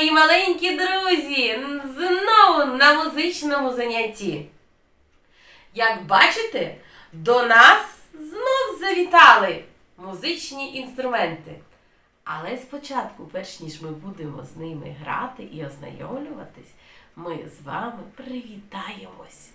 мої маленькі друзі! Знову на музичному занятті. Як бачите, до нас знов завітали музичні інструменти. Але спочатку, перш ніж ми будемо з ними грати і ознайомлюватись, ми з вами привітаємось.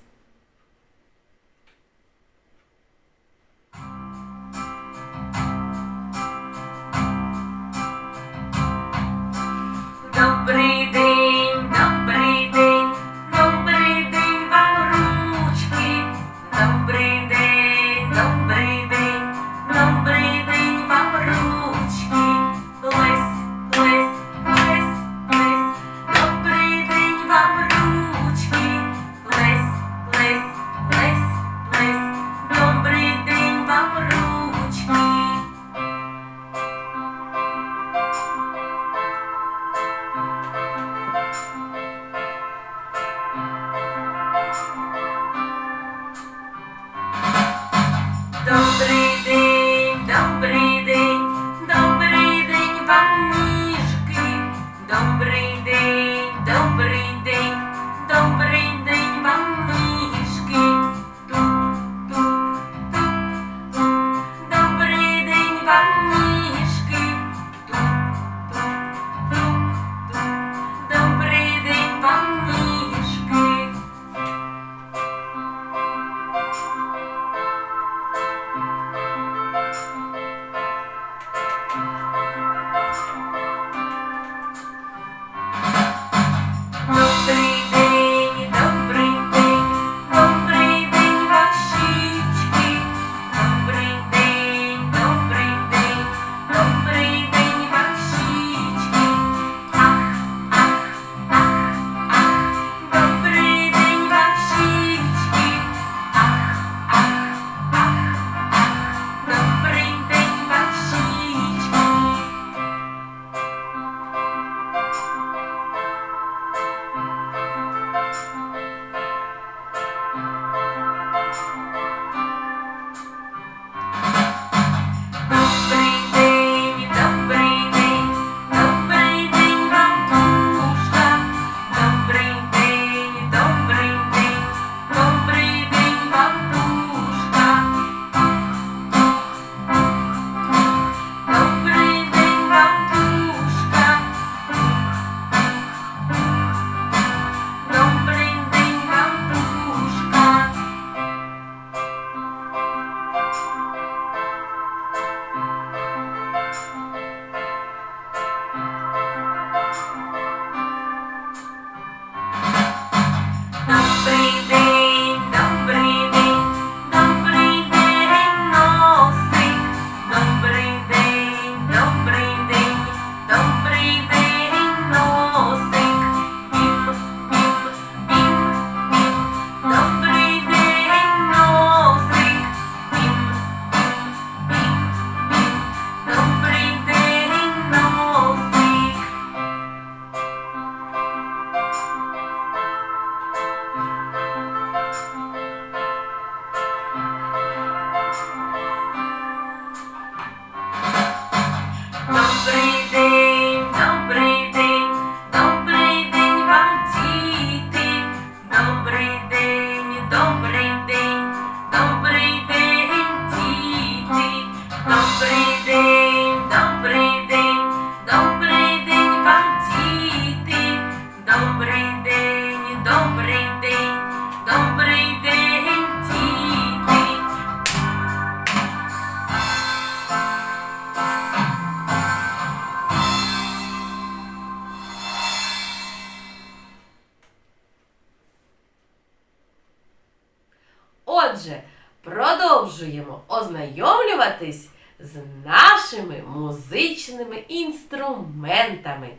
продовжуємо ознайомлюватись з нашими музичними інструментами.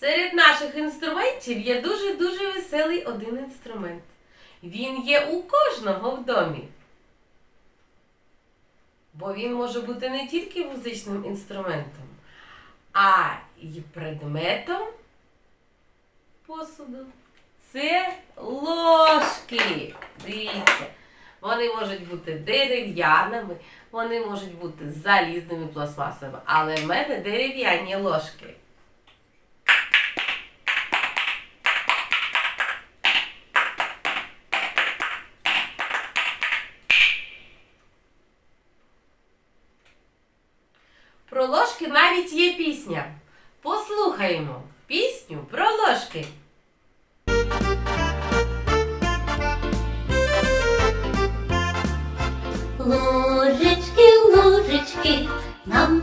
Серед наших інструментів є дуже-дуже веселий один інструмент. Він є у кожного в домі. Бо він може бути не тільки музичним інструментом, а й предметом посуду. Це ложки. Дивіться. Вони можуть бути дерев'яними, вони можуть бути залізними пластмасами, Але в мене дерев'яні ложки. Про ложки навіть є пісня. Послухаємо пісню про ложки. Nam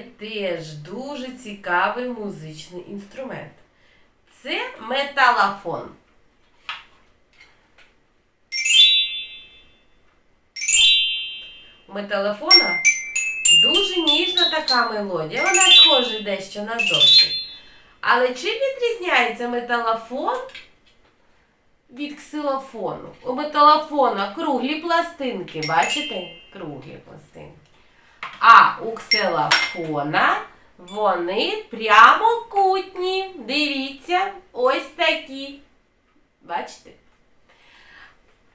Теж дуже цікавий музичний інструмент. Це металофон. У металофона дуже ніжна така мелодія. Вона схожа дещо на досить. Але чим відрізняється металофон від ксилофону. У металофона круглі пластинки, бачите? Круглі пластинки. А у ксилофона вони прямокутні. Дивіться, ось такі. Бачите?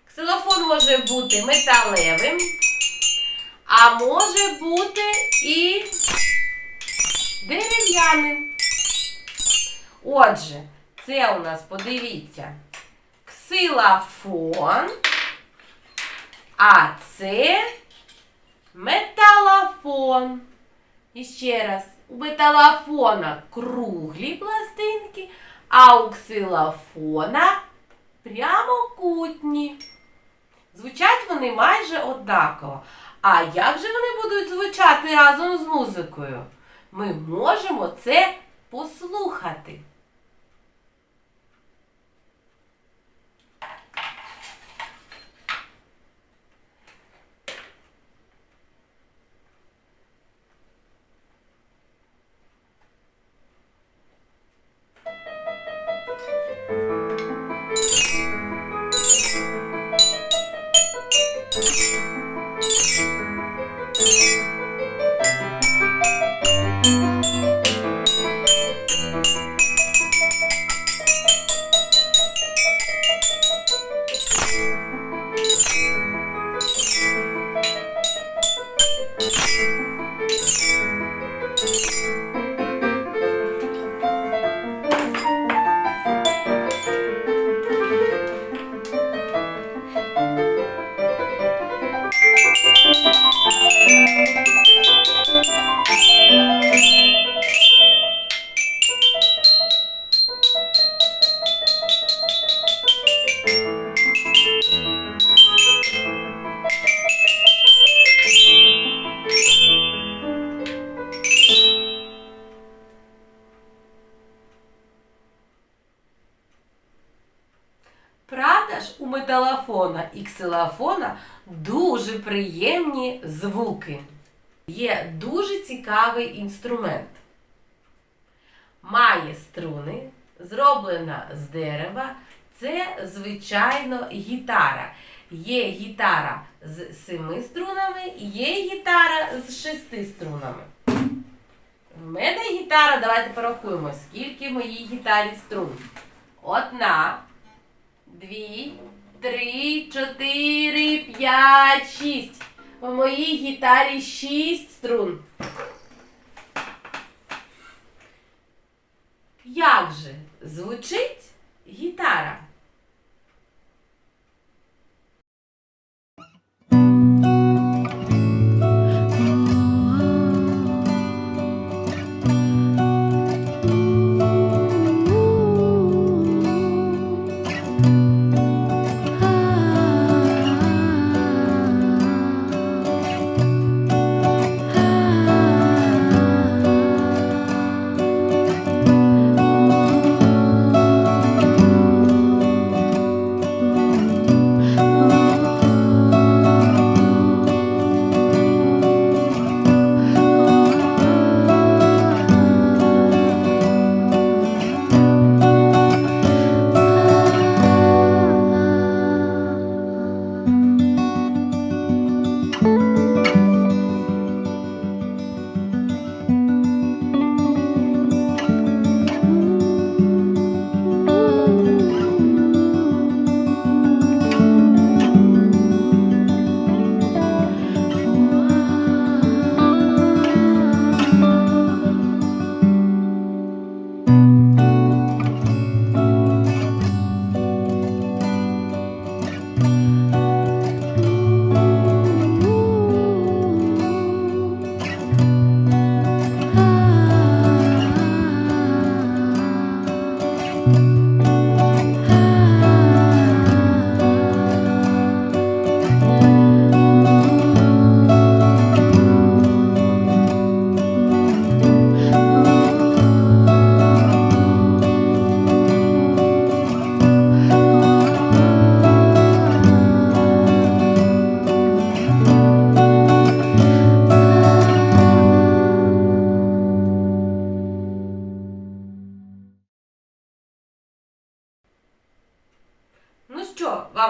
Ксилофон може бути металевим, а може бути і дерев'яним. Отже, це у нас, подивіться, ксилофон, а це металофон. І ще раз, у металофона круглі пластинки, а у ксилофона прямокутні. Звучать вони майже однаково. А як же вони будуть звучати разом з музикою? Ми можемо це послухати. Правда ж, у металофона і ксилофона дуже приємні звуки. Є дуже цікавий інструмент. Має струни, зроблена з дерева. Це, звичайно, гітара. Є гітара з семи струнами, є гітара з шести струнами. В мене гітара, давайте порахуємо, скільки в моїй гітарі струн. Одна, дві, три, чотири, п'ять, шість. В моїй гітарі шість струн. Як же звучить гітара?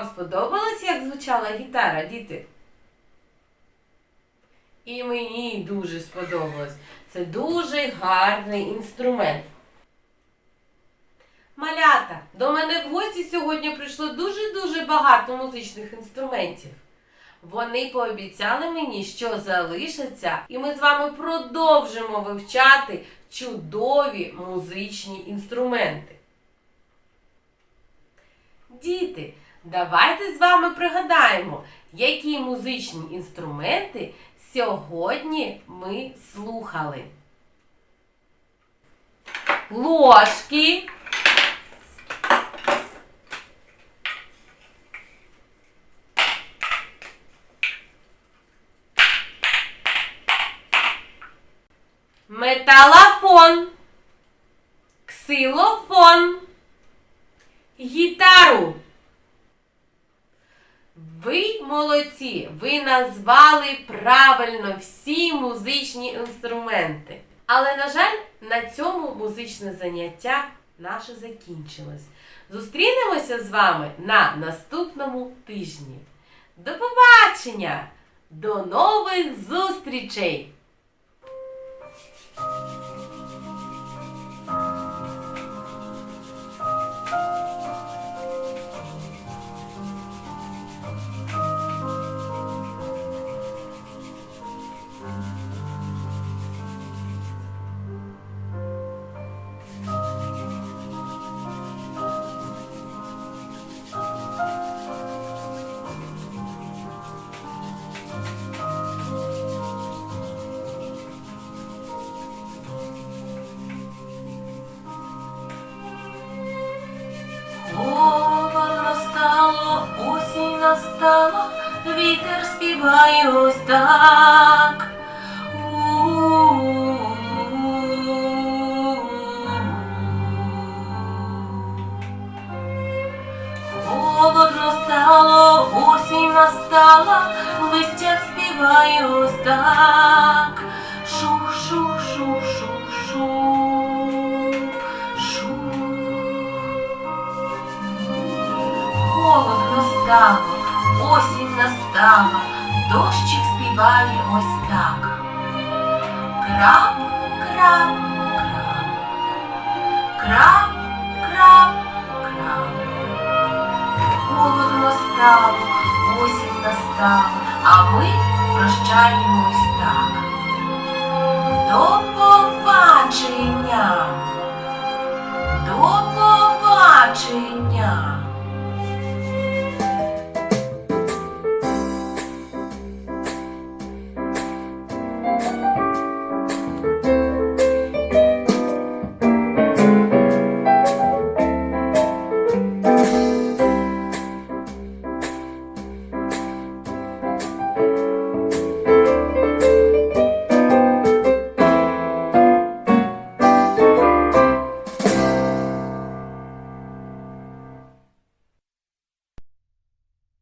Вам сподобалось, як звучала гітара, діти? І мені дуже сподобалось. Це дуже гарний інструмент. Малята, до мене в гості сьогодні прийшло дуже-дуже багато музичних інструментів. Вони пообіцяли мені, що залишаться, і ми з вами продовжимо вивчати чудові музичні інструменти. Діти, давайте з вами пригадаємо, які музичні інструменти сьогодні ми слухали. Ложки. Металофон. Ксилофон гітару. Ви молодці! Ви назвали правильно всі музичні інструменти. Але, на жаль, на цьому музичне заняття наше закінчилось. Зустрінемося з вами на наступному тижні. До побачення! До нових зустрічей! Осінь настала, вітер співає ось так. Холодно стало, осінь настала, листя співає ось так. Стало, осінь настала, дощик співає ось так. Крап, крап, крап. Крап, крап, крап. Холодно стало, осінь настала, а ми прощаємось так. До побачення. До побачення.